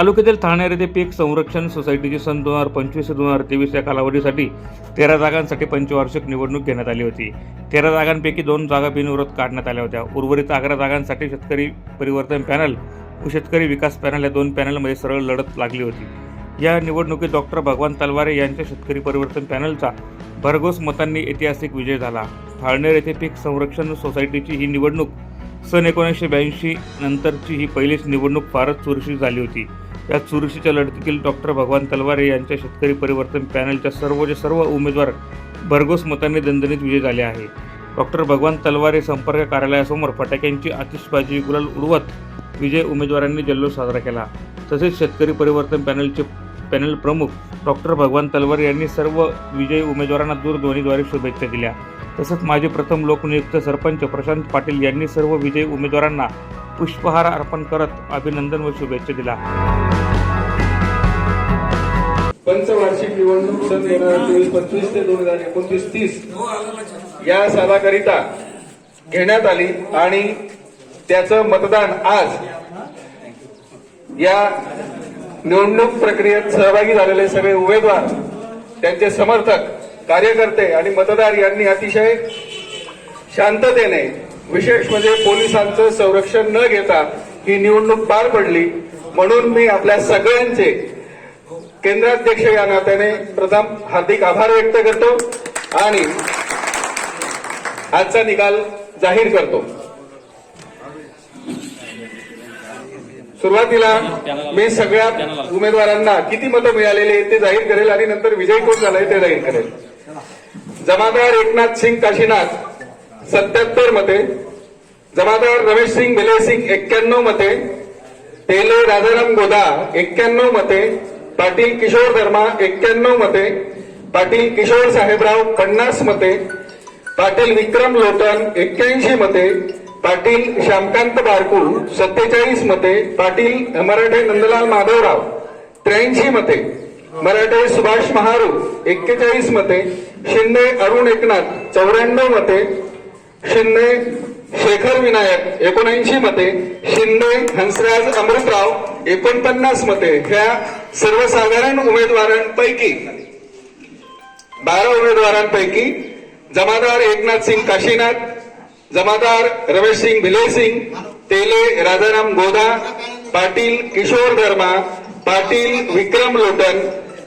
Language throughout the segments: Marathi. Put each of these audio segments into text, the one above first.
तालुक्यातील ठाणे येथे पीक संरक्षण सोसायटीची सन दोन हजार पंचवीस ते दोन हजार तेवीस या कालावधीसाठी तेरा जागांसाठी पंचवार्षिक निवडणूक घेण्यात आली होती. तेरा जागांपैकी दोन जागा बिनविरोध काढण्यात आल्या होत्या. उर्वरित अकरा जागांसाठी शेतकरी परिवर्तन पॅनल व शेतकरी विकास पॅनल या दोन पॅनलमध्ये सरळ लढत लागली होती. या निवडणुकीत डॉक्टर भगवान तलवारे यांच्या शेतकरी परिवर्तन पॅनलचा भरघोस मतांनी ऐतिहासिक विजय झाला. ठाळनेर येथे पीक संरक्षण सोसायटीची ही निवडणूक सन एकोणीसशे ब्याऐंशी नंतरची ही पहिलीच निवडणूक फारच चुरशी झाली होती. या चुरशीच्या लढतीतील डॉक्टर भगवान तलवारे यांच्या शेतकरी परिवर्तन पॅनलच्या सर्वच्या सर्व उमेदवार भरघोस मतांनी दणदणीत विजय झाले आहे. डॉक्टर भगवान तलवारे संपर्क कार्यालयासमोर फटाक्यांची आतिषबाजी गुलाल उडवत विजय उमेदवारांनी जल्लोष साजरा केला. तसेच शेतकरी परिवर्तन पॅनलचे पॅनल प्रमुख डॉक्टर भगवान तलवार यांनी सर्व विजयी उमेदवारांना दूरध्वनीद्वारे शुभेच्छा दिल्या. तसंच माजी प्रथम लोकनियुक्त सरपंच प्रशांत पाटील यांनी सर्व विजयी उमेदवारांना पुष्पहार अर्पण करत अभिनंदन व शुभेच्छा दिल्या. पंचवार्षिक निवडणूक सन दोन हजार चोवीस पंचवीस ते दोन हजार एकोणतीस तीस. या सालाकरिता घेण्यात आली आणि त्याचं मतदान आज या निवडणूक प्रक्रियेत सहभागी झालेले सगळे उमेदवार त्यांचे समर्थक कार्यकर्ते आणि मतदार यांनी अतिशय शांततेने विशेष म्हणजे पोलिसांचं संरक्षण न घेता ही निवडणूक पार पडली. म्हणून मी आपल्या सगळ्यांचे केंद्राध्यक्ष या नात्याने प्रथम हार्दिक आभार व्यक्त करतो आणि आजचा निकाल जाहीर करतो. सुरुवातीला मी सगळ्या उमेदवारांना किती मतं मिळालेली आहेत ते जाहीर करेल आणि नंतर विजयी कोण झालाय ते जाहीर करेल. जमादार एकनाथ सिंग काशीनाथ सत्याहत्तर मते. जमादार रमेश सिंग भिले सिंग एक्क्याण्णव मते. तेले राजाराम गोदा एक्क्याण्णव मते. पाटील किशोर धर्मा एक्क्याण्णव मते पाटील किशोर साहेबराव पन्नास मते पाटील विक्रम लोटन एक्क्याऐंशी मते पाटील श्यामकांत बारकू सत्तेचाळीस मते पाटील मराठे नंदलाल माधवराव त्र्याऐंशी मते मराठे सुभाष महारू एक्केचाळीस मते शिंदे अरुण एकनाथ चौऱ्याण्णव मते शिंदे शेखर विनायक एकोणऐंशी मते शिंदे हंसराज अमृतराव एकोणपन्नास मते ह्या सर्वसाधारण उमेदवारांपैकी बारा उमेदवारांपैकी जमादार एकनाथ सिंग काशीनाथ जमादार रमेश सिंग भिले सिंग तेले राजाराम गोदा पाटील किशोर धर्मा पाटील विक्रम लोटन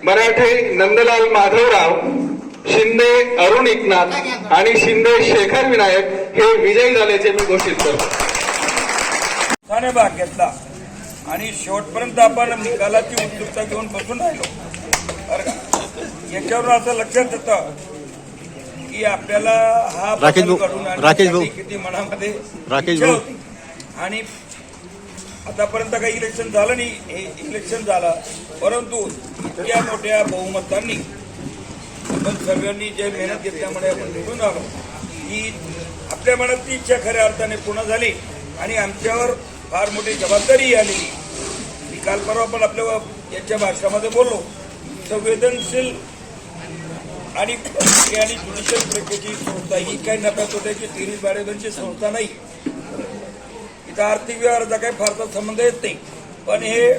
मराठे नंदलाल माधवराव शिंदे अरुण एकनाथ आणि शिंदे शेखर विनायक हे विजयी झाल्याचे मी घोषित करतो. भाग घेतला. आणि शेवटपर्यंत आपण निकालाची उत्सुकता घेऊन बसून राहिलो. बरं का? याच्यावरून असं लक्षात येतं की आपल्याला हा राकेश किती मनामध्ये राकेश. आणि आतापर्यंत काही इलेक्शन झालं नाही. हे इलेक्शन झालं. परंतु इतक्या मोठ्या बहुमतांनी आपण सर्वांनी जे मेहनत घेतल्यामुळे आपण निवडून आलो ही आपल्या मनातली इच्छा खऱ्या अर्थाने पूर्ण झाली आणि आमच्यावर फार मोठी जबाबदारी आलेली. मी काल परवा पण आपल्या याच्या भाषणामध्ये बोललो. संवेदनशील आणि आणि ज्युडिशियल प्रक्रियेची संस्था ही काही नफ्या तोट्याची तिन्ही बारेदांची संस्था नाही. इथं आर्थिक व्यवहाराचा काही फारसा संबंध येत नाही. पण हे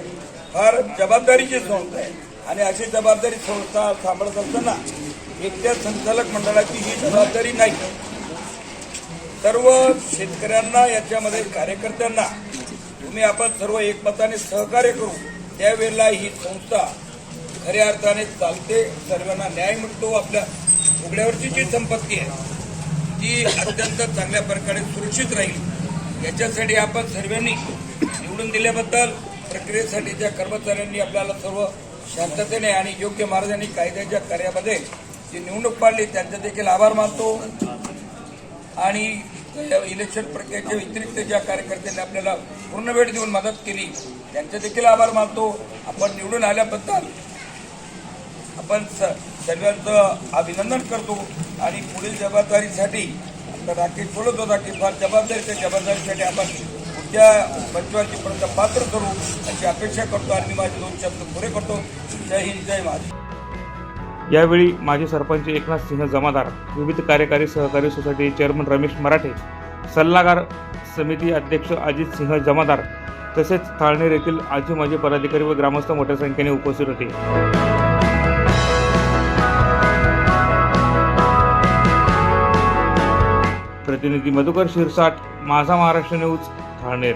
फार जबाबदारीची संस्था आहे. आणि अशी जबाबदारी संस्था सांभाळत असताना एकट्या संचालक मंडळाची ही जबाबदारी नाही. सर्व शेतकऱ्यांना याच्यामध्ये कार्यकर्त्यांना तुम्ही आपण सर्व एकमताने सहकार्य करू. त्यावेळेला ही संस्था खऱ्या अर्थाने चालते. सर्वांना न्याय मिळतो. आपल्या उघड्यावरची जी संपत्ती आहे ती अत्यंत चांगल्या प्रकारे सुरक्षित राहील. याच्यासाठी आपण सर्वांनी निवडून दिल्याबद्दल प्रक्रियेसाठी ज्या कर्मचाऱ्यांनी आपल्याला सर्व शांततेने आणि योग्य मार्गाने कायद्याच्या कार्यामध्ये जी निवडणूक पाडली त्यांचा देखील आभार मानतो. आणि इलेक्शन प्रक्रियेच्या व्यतिरिक्त ज्या कार्यकर्त्यांनी आपल्याला पूर्ण वेळ देऊन मदत केली त्यांचे देखील आभार मानतो. आपण निवडून आल्याबद्दल आपण स- सर्वांचं अभिनंदन करतो आणि पुढील जबाबदारीसाठी आता राकेश बोलत होता की फार जबाबदारीच्या जबाबदारीसाठी आपण पुढच्या पंचवार्षिकपर्यंत पात्र करू अशी अपेक्षा करतो आणि माझे दोन शब्द पुरे करतो. जय हिंद जय महाराष्ट्र. यावेळी माजी सरपंच एकनाथ सिंह जमादार विविध कार्यकारी सहकारी सोसायटी चेअरमन रमेश मराठे सल्लागार समिती अध्यक्ष अजित सिंह जमादार तसेच थाळनेर येथील आजी माजी पदाधिकारी व ग्रामस्थ मोठ्या संख्येने उपस्थित होते. प्रतिनिधी मधुकर शिरसाट माझा महाराष्ट्र न्यूज थाळनेर